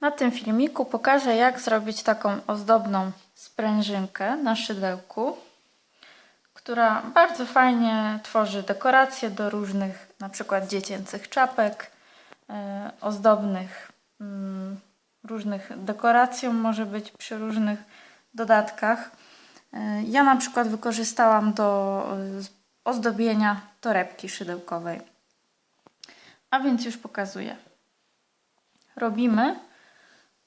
Na tym filmiku pokażę jak zrobić taką ozdobną sprężynkę na szydełku, która bardzo fajnie tworzy dekoracje do różnych na przykład dziecięcych czapek, e, ozdobnych mm, różnych dekoracją może być przy różnych dodatkach. E, Ja na przykład wykorzystałam do e, ozdobienia torebki szydełkowej. A więc już pokazuję. Robimy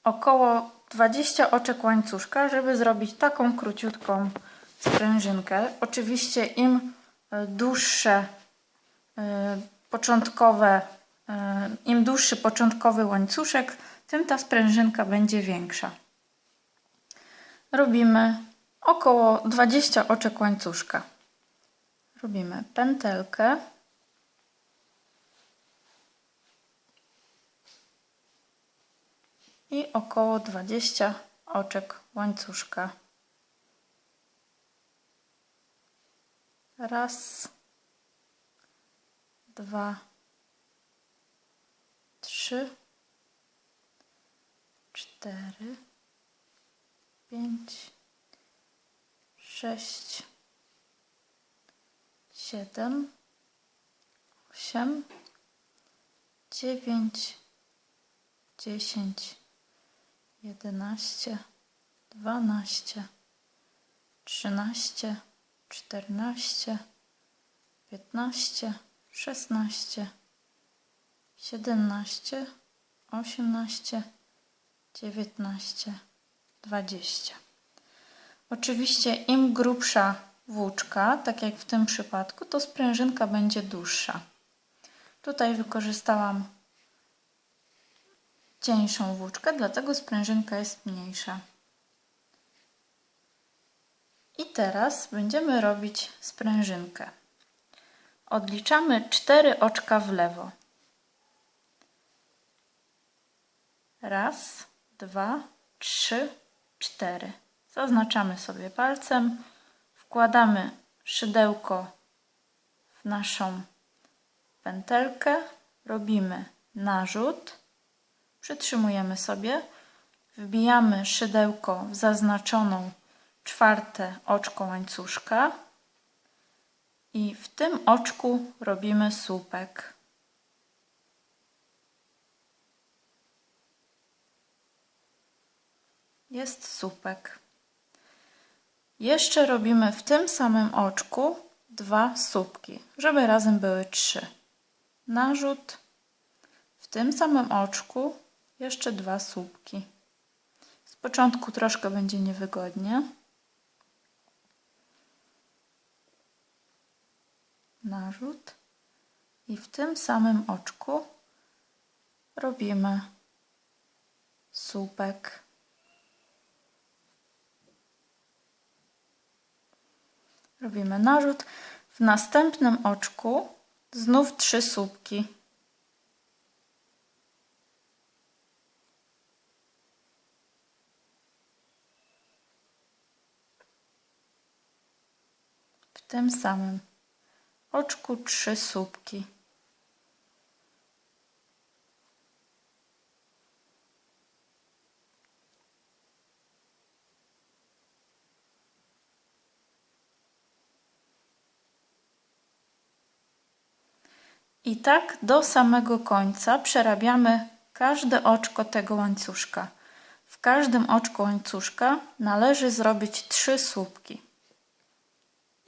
około 20 oczek łańcuszka, żeby zrobić taką króciutką sprężynkę. Oczywiście im e, dłuższe e, początkowe, e, im dłuższy początkowy łańcuszek, tym ta sprężynka będzie większa. Robimy około 20 oczek łańcuszka. Robimy pętelkę. I około 20 oczek łańcuszka. Raz, dwa, trzy, cztery, pięć, sześć, siedem, osiem, dziewięć, dziesięć, jedenaście, dwanaście, trzynaście, czternaście, piętnaście, szesnaście, siedemnaście, osiemnaście, dziewiętnaście, dwadzieścia. Oczywiście im grubsza włóczka, tak jak w tym przypadku, to sprężynka będzie dłuższa. Tutaj wykorzystałam cieńszą włóczkę, dlatego sprężynka jest mniejsza. I teraz będziemy robić sprężynkę. Odliczamy 4 oczka w lewo. Raz, dwa, trzy, cztery. Zaznaczamy sobie palcem, wkładamy szydełko w naszą pętelkę, robimy narzut, przytrzymujemy sobie, wbijamy szydełko w zaznaczoną czwarte oczko łańcuszka i w tym oczku robimy słupek. Jest słupek. Jeszcze robimy w tym samym oczku dwa słupki, żeby razem były trzy. Narzut, w tym samym oczku jeszcze dwa słupki. Z początku troszkę będzie niewygodnie. Narzut i w tym samym oczku robimy słupek. Robimy narzut. W następnym oczku znów trzy słupki. Tym samym oczku trzy słupki. I tak do samego końca przerabiamy każde oczko tego łańcuszka. W każdym oczku łańcuszka należy zrobić trzy słupki.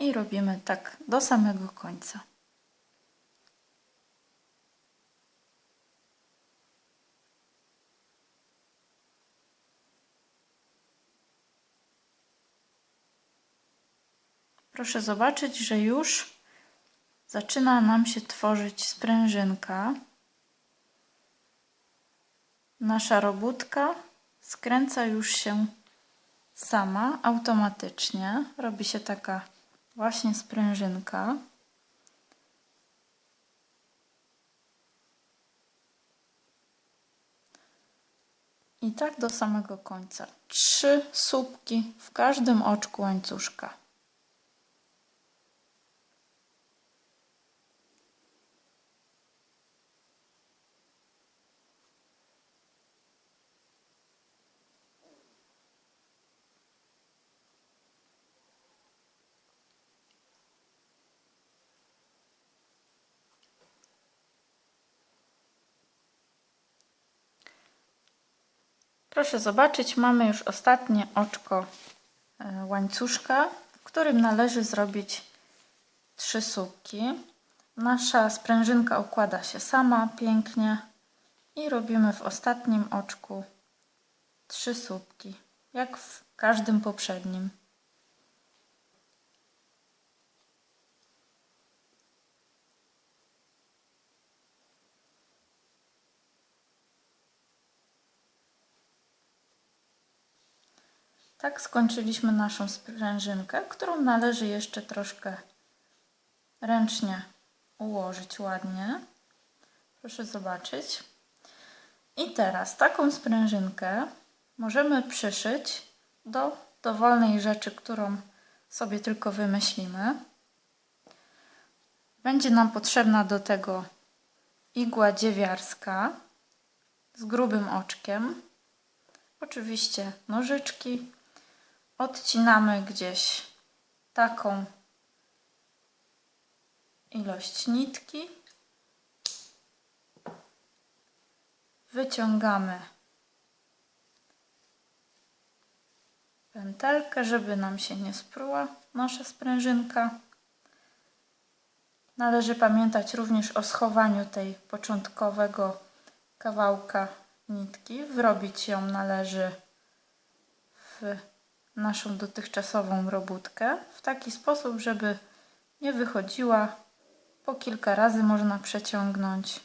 I robimy tak do samego końca. Proszę zobaczyć, że już zaczyna nam się tworzyć sprężynka. Nasza robótka skręca już się sama, automatycznie. Robi się taka właśnie sprężynka. I tak do samego końca. Trzy słupki w każdym oczku łańcuszka. Proszę zobaczyć, mamy już ostatnie oczko e, łańcuszka, w którym należy zrobić trzy słupki. Nasza sprężynka układa się sama pięknie i robimy w ostatnim oczku trzy słupki, jak w każdym poprzednim. Tak skończyliśmy naszą sprężynkę, którą należy jeszcze troszkę ręcznie ułożyć ładnie. Proszę zobaczyć. I teraz taką sprężynkę możemy przyszyć do dowolnej rzeczy, którą sobie tylko wymyślimy. Będzie nam potrzebna do tego igła dziewiarska z grubym oczkiem. Oczywiście nożyczki. Odcinamy gdzieś taką ilość nitki. Wyciągamy pętelkę, żeby nam się nie spruła nasza sprężynka. Należy pamiętać również o schowaniu tej początkowego kawałka nitki. Wrobić ją należy w naszą dotychczasową robótkę w taki sposób, żeby nie wychodziła. Po kilka razy można przeciągnąć.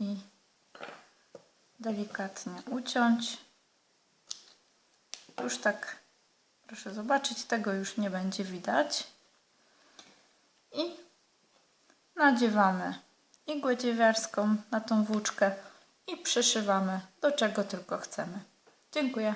I delikatnie uciąć. Już tak, proszę zobaczyć, tego już nie będzie widać. I nadziewamy igłę dziewiarską na tą włóczkę i przyszywamy do czego tylko chcemy. Dziękuję.